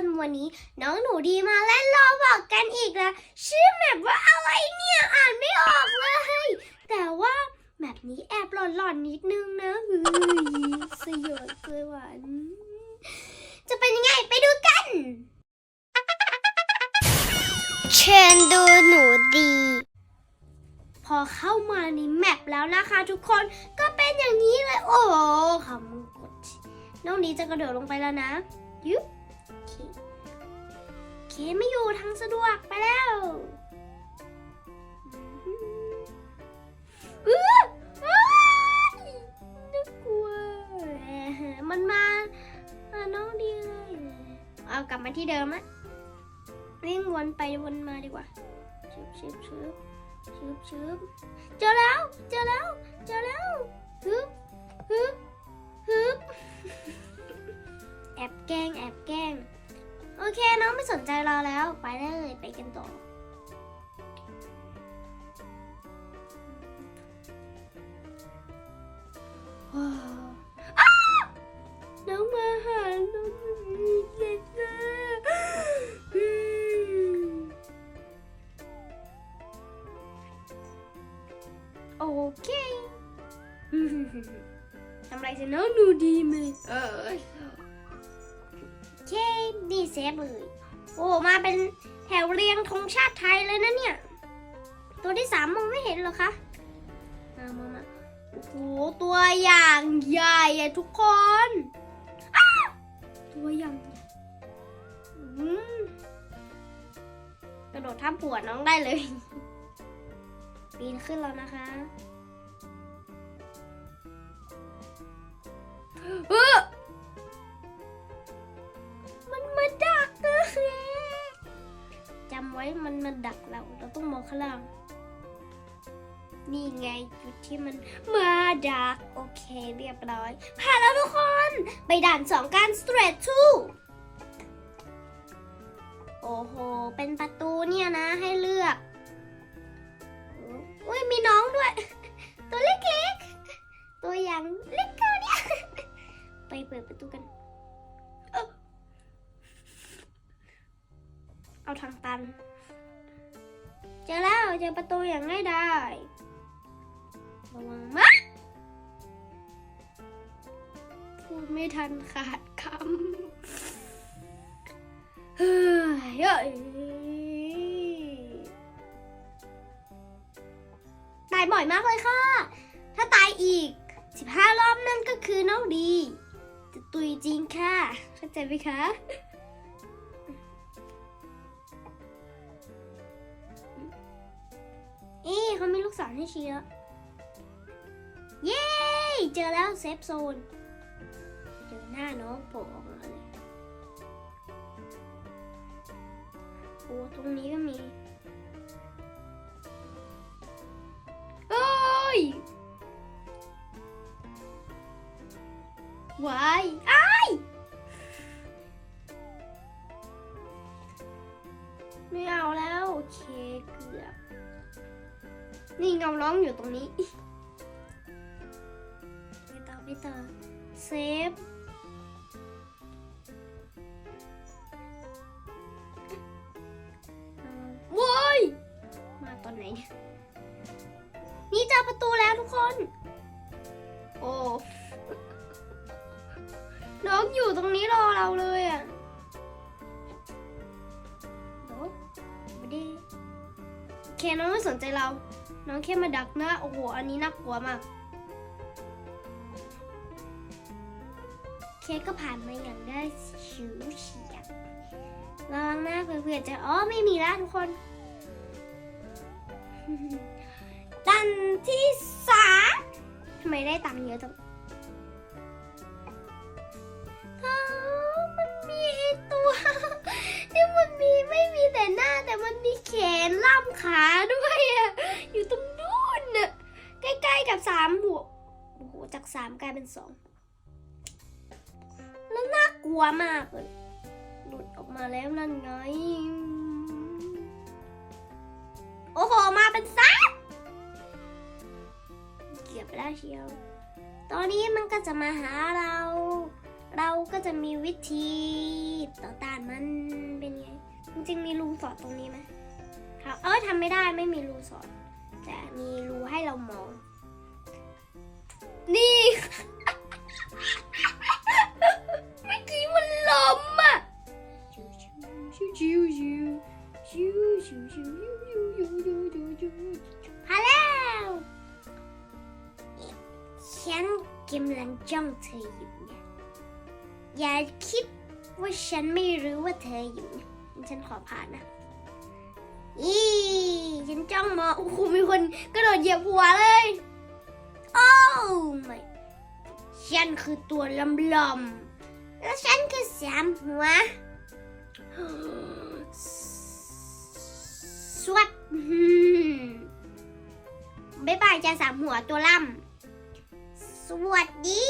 นวันนี้ น้องหนูดีมาเล่นรอบอกกันอีกแล้วชื่อแมปว่าอะไรเนี่ยอ่านไม่ออกเลย แต่ว่าแมปนี้แอบหลอนๆนิดนึงนะเฮ้ยสยดเกินหวานจะเป็นยังไงไปดูกัน เชิญดูหนูดี พอเข้ามาในแมปแล้วนะคะทุกคนก็เป็นอย่างนี้เลย โอ้โหคำมึงกดน้องดีจะกระโดดลงไปแล้วนะยุบโอเคโอ เคไม่อยู่ทางสะดวกไปแล้วอื้ออ้ายน่ากลัวแหมมันมามาน้องดีเลยเอากลับมาที่เดิมอะวิ่งวนไปวนมาดีกว่าชึบชึบชึบชึบชึบเจอแล้ว เจอแล้วเจอแล้ว เคน้องไม่สนใจเราแล้ว ไปเลยไปกันต่อว้าวอ้าวน้องมาหาน้องมีเด็กนะอืมโอเคอืมทำอะไรสิน้องหนูดีไหมเออโอ เคดีเซฟเลยโอ้มาเป็นแถวเรียงธงชาติไทยเลยนะเนี่ย ตัวที่สามมองไม่เห็นหรอคะมามามาโอ้โหตัวอย่างใหญ่อะทุกคนตัวอย่างกระโดดทับหัวน้องได้เลย ปีนขึ้นแล้วนะคะ ว้มันมาดักเรา เราต้องมองข้างล่าง นี่ไงจุดที่มันมาดัก โอเคเรียบร้อย ผ่านแล้วทุกคน ไปด่านสองการ straight to โอ้โห เป็นประตูเนี่ยนะให้เลือก อุ้ยมีน้องด้วย ตัวเล็กๆ ตัวอย่างเล็กเท่าเนี้ยไปเปิดประตูกันเอาทางตัน เจอแล้วเจอประตูอย่างง่ายดายระวังมากพูดไม่ทันขาดคำเฮ้ยเอ้ยตายบ่อยมากเลยค่ะ ถ้าตายอีก 15 รอบนั่นก็คือน้องดี จะตุยจริงค่ะ เข้าใจไหมคะ มีลูกศรให้ชี้แล้วเย้ เจอแล้วเซฟโซน เจอหน้าน้องโผล่ออกมาเลยโอ้ตรงนี้ก็มีเอ้ยวายอ้า นี่เงาร้องอยู่ตรงนี้ไปต่อไปต่อเซฟโว้ยมาตอนไหน นี่เจอประตูแล้วทุกคน โอ้น้องอยู่ตรงนี้รอเราเลยอะโอ้ไม่ด้โอเคน้องไม่สนใจเรา น้องแค่มาดักหน้าโอ้โห อันนี้น่ากลัวมาก เคกก็ผ่านมาอย่างได้ชิวเฉียบระวังหน้าเผื่อๆจะอ๋อไม่มีแล้วทุกคนดันที่สามทำไมได้ตังค์เยอะจัง แต่มันมีแขนล่ำขาด้วยอะอยู่ตรงนู้นน่ะใกล้ๆกับสามหัวโอ้โหจากสามกลายเป็นสองแล้วน่ากลัวมากเลยหลุดออกมาแล้วนั่นไง โอ้โห มาเป็นสามเกือบไปแล้วเชียว ตอนนี้มันก็จะมาหาเรา เราก็จะมีวิธีต่อต้านมันเป็นไง จริงๆมีรูสอดตรงนี้ไหมครับเออทำไม่ได้ไม่มีรูสอด แต่มีรูให้เรามอง นี่เมื่อกี้มันล้มอะชิวชิวชิวชิวชิวชิวชิวชิวชิวชิวชิวพาแล้วฉันกำลังจ้องเธออยู่นะอย่าคิดว่าฉันไม่รู้ว่าเธออยู่นะ ฉันขอผ่านนะอีฉันจ้องมองโอ้โหมีคนกระโดดเหยียบหัวเลย โอ้ไม่ฉันคือตัวลำลำแล้วฉันคือสามหัวสวัสดีบ๊ายบายจ้าสามหัวตัวล่ำสวัสดี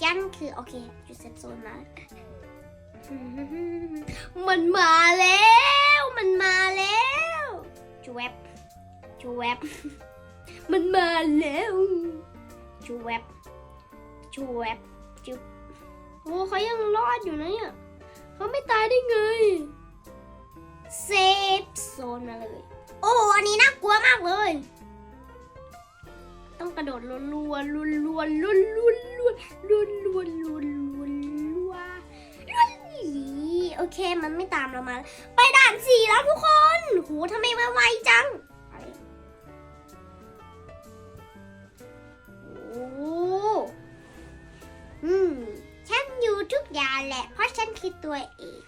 ฉันคือ โอเคจุดเซฟโซนมา มันมาแล้ว มันมาแล้วจูแวบจูแวบมันมาแล้วจูแวบจูแวบจูโอ้เขายังรอดอยู่นะเนี่ยเขาไม่ตายได้ไงเซฟโซนมาเลย โอ้อันนี้น่ากลัวมากเลย ต้องกระโดดรัวรัวรัวรัวรัวรัวรัวรัวรัวรัวรัวรัวรัว โอเค มันไม่ตามเรามา ไปด่านสี่แล้วทุกคนหูทำไมมาไวจังโอ้อืม ฉันอยู่ทุกอย่างแหละ เพราะฉันคือตัวเอง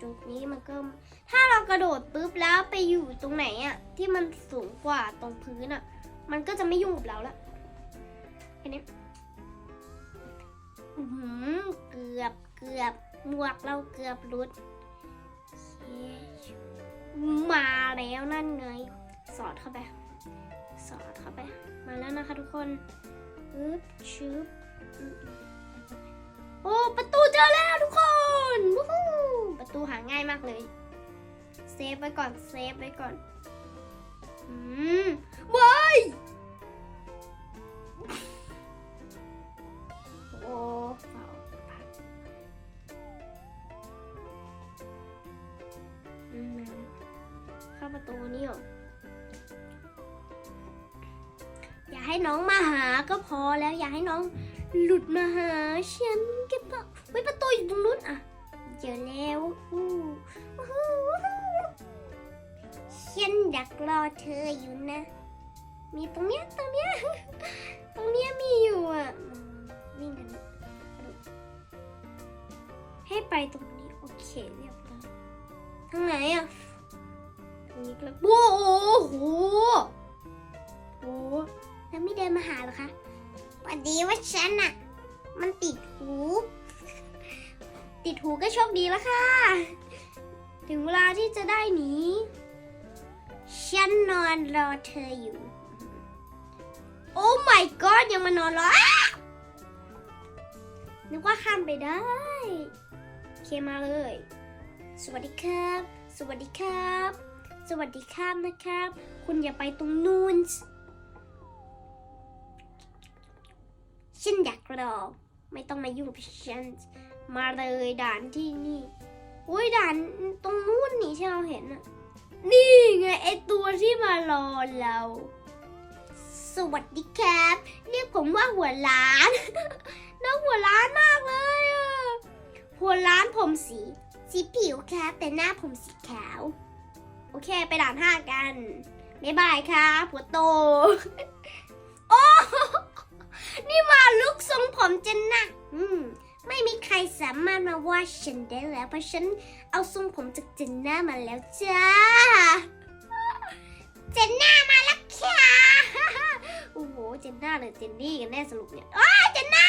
เรากระโดดจุดนี้มันก็ ถ้าเรากระโดดปุ๊บแล้วไปอยู่ตรงไหนอะที่มันสูงกว่าตรงพื้นอะมันก็จะไม่ยุ่งกับเราละแค่นี้อื้อหือเกือบเกือบหมวกเราเกือบหลุดมาแล้วนั่นไง สอดเข้าไป สอดเข้าไป มาแล้วนะคะทุกคนอึ๊บชึบอืมโอ้ ประตูเจอแล้วทุกคนวู้ ประตูหาง่ายมากเลยเซฟไว้ก่อนเซฟไว้ก่อนอืมว้ายโอ้เฝ้าอืมเข้าประตูนี่หรออย่าให้น้องมาหาก็พอแล้ว อย่าให้น้องหลุดมาหาฉันเก็บไว้ประตูอยู่ตรงนู้นอะ เจอแล้วอู้วู้ฮู้วู้ฮู้ฉันดักรอเธออยู่นะ มีตรงเนี้ยตรงเนี้ยตรงเนี้ยมีอยู่อะวิ่งกันให้ไปตรงนี้โอเคเรียบร้อยทางไหนอะตรงนี้ก็แล้วโอ้โหโอ้โหแล้วไม่เดินมาหาหรอคะพอดีว่าฉันอะ มันติดหู ติดหูก็โชคดีแล้วค่ะ ถึงเวลาที่จะได้หนีฉันนอนรอเธออยู่ โอ้ my god ยังมานอนรอนึกว่าข้ามไปได้โอเคมาเลย สวัสดีครับ สวัสดีครับ สวัสดีครับนะครับ คุณอย่าไปตรงนู้นฉันอยากรอไม่ต้องมายุ่งกับฉัน มาเลยด่านที่นี่ อุ้ยด่านตรงนู้นนี่ที่เราเห็นอะนี่ไงไอตัวที่มารอเรา สวัสดีครับเรียกผมว่าหัวล้าน น้องหัวล้านมากเลยอะหัวล้านผมสีสีผิวครับแต่หน้าผมสีขาว โอเคไปด่านห้ากันบ๊ายบายครับหัวโต โอ้ นี่มาลุกทรงผมเจนนะอืม ไม่มีใครสามารถมาว่าฉันได้แล้ว เพราะฉันเอาทรงผมจากเจนน่ามาแล้วจ้า เจนน่ามาแล้วค่ะโอ้โห เจนน่าหรือเจนนี่กันแน่สรุปเนี่ยอ้าเจนน่า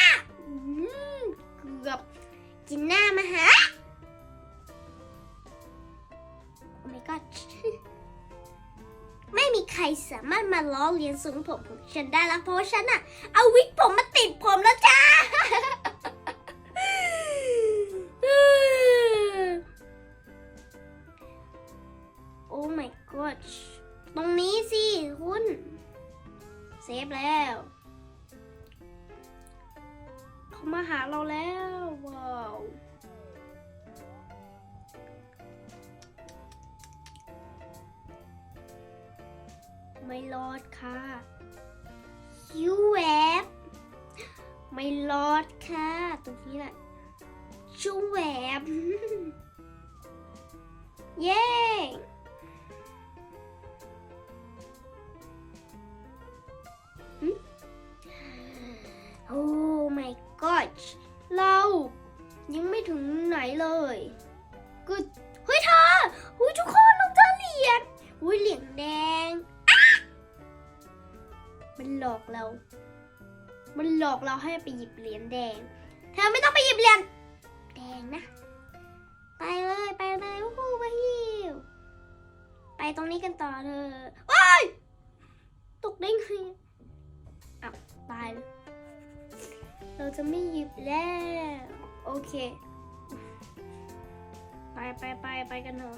เกือบเจนน่ามาหาโอ้ my god ไม่มีใครรสามารถมาล้อเลียนทรงผมของฉันได้แล้วเพราะว่าฉันอะเอาวิกผมมาติดผมแล้วจ้า เขามาหาเราแล้วว้าวไม่รอดค่ะยูแวบไม่รอดค่ะตรงนี้แหละชูแวบเย้โอ้ เลยก o ดเฮ้ยเธอเฮ้ยทุกคนเราเจอเหรียญอุ้ยเหรียญแดง มันหลอกเรา มันหลอกเราให้ไปหยิบเหรียญแดง เธอไม่ต้องไปหยิบเหรียญแดงนะ ไปเลยไปเลยวู้ฮู้ไปฮิวไปตรงนี้กันต่อเธอโอ้ยตกได้ไงอ้าวตายเลยเราจะไม่หยิบแล้ว โอเค ไปไปไปไปกันเถอะ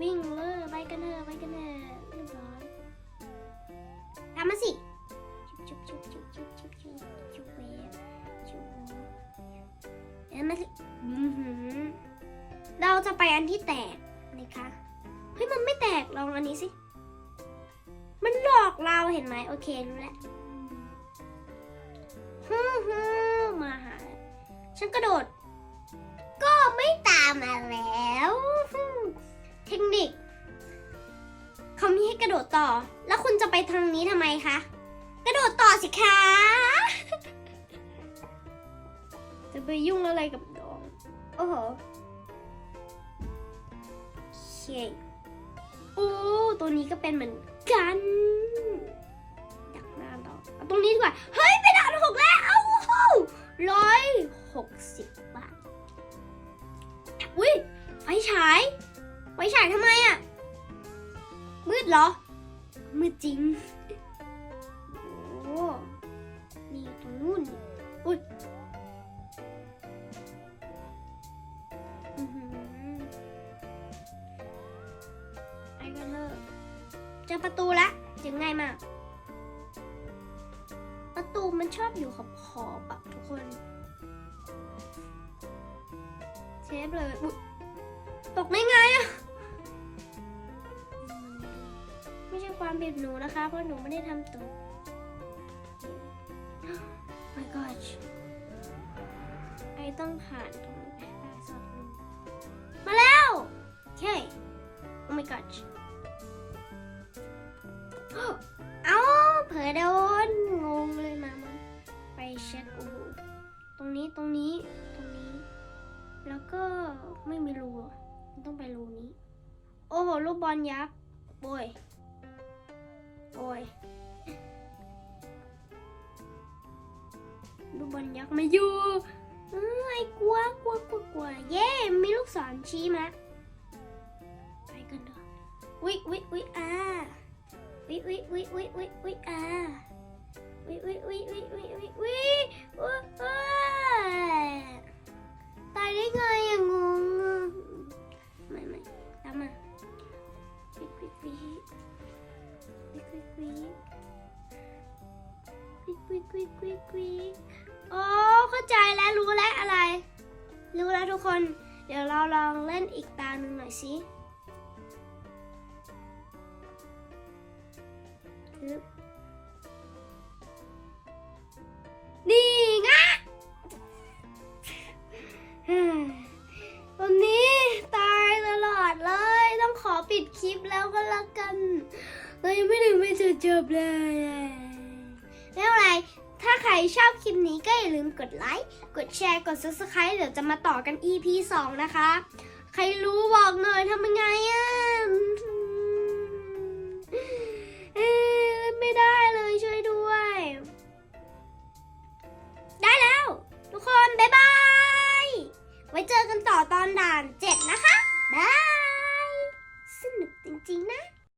วิ่งเลยไปกันเถอะไปกันเถอะเรียบร้อยตามมาสิชุบชุบชุบชุบชุบชุบชุบเวชุบเอ้ยมาสิเราจะไปอันที่แตกนะคะเฮ้ยมันไม่แตกลองอันนี้สิ มันหลอกเราเห็นไหมโอเครู้แล้วฮึ่มฮึ่มมาหาฉันกระโดด ไม่ตามมาแล้ว เทคนิค เขามีให้กระโดดต่อ แล้วคุณจะไปทางนี้ทำไมคะ กระโดดต่อสิคะ จะไปยุ่งอะไรกับน้อง โอ้โหโอเคโอ้ตัวนี้ก็เป็นเหมือนกันดักหน้าต่อเอาตรงนี้ดีกว่า เฮ้ย ไปด่านหกแล้วเอาร้อยหกสิบ ฉาย ไฟฉายทำไมอะมืดเหรอ มืดจริง โอ้นี่ตรงนู้นนี่อุ้ยอื้อหือไปกันเถอะเจอประตูละยังไงมาก ประตูมันชอบอยู่ขอบขอบๆอะทุกคน เชฟเลยอุ๊ย ตกได้ไงอะไม่ใช่ความผิดหนูนะคะ เพราะหนูไม่ได้ทำตก my gosh ไอต้องผ่านตรงนี้ไปสอดลูกมาแล้วโอเค oh my gosh เอาเผลอโดนงงเลยมามาไปเช็คโอ้โหตรงนี้ตรงนี้ตรงนี้ แล้วก็ไม่มีรูอะมัน ต้องไปรูนี้ โอ้โห ลูกบอลยักษ์โอยโอยลูกบอลยักษ์ม่อยู่เอ้ยกลัวกลัวกลัวกลัวเย้ มีลูกศรชี้มาไปกันเถอะวิวิวิอาวิวิวิวิวิวิอาวิวิวิวิวิวิวิอุ๊ยอ๊ยตายได้ไงอะงง วิวิวิวิวิโอ้เข้าใจแล้วรู้แล้วอะไร รู้แล้วทุกคน เดี๋ยวเราลองเล่นอีกตาหนึ่งหน่อยสินี่ไงอืมวันนี้ตายตลอดเลย ต้องขอปิดคลิปแล้วก็แล้วกัน เรายังไม่ถึงไม่จุดจบเลย ไม่เป็ไรถ้าใครชอบคลิปนี้ก็อย่าลืมกดไลค์ กดแชร์ กด subscribe เดี๋ยวจะมาต่อกัน EP 2 นะคะ ใครรู้บอกหน่อยทำยังไงอะไม่ได้เลยช่วยด้วย ได้แล้ว ทุกคน บ๊ายบาย ไว้เจอกันต่อตอนด่าน 7 นะคะบาย สนุกจริงๆนะ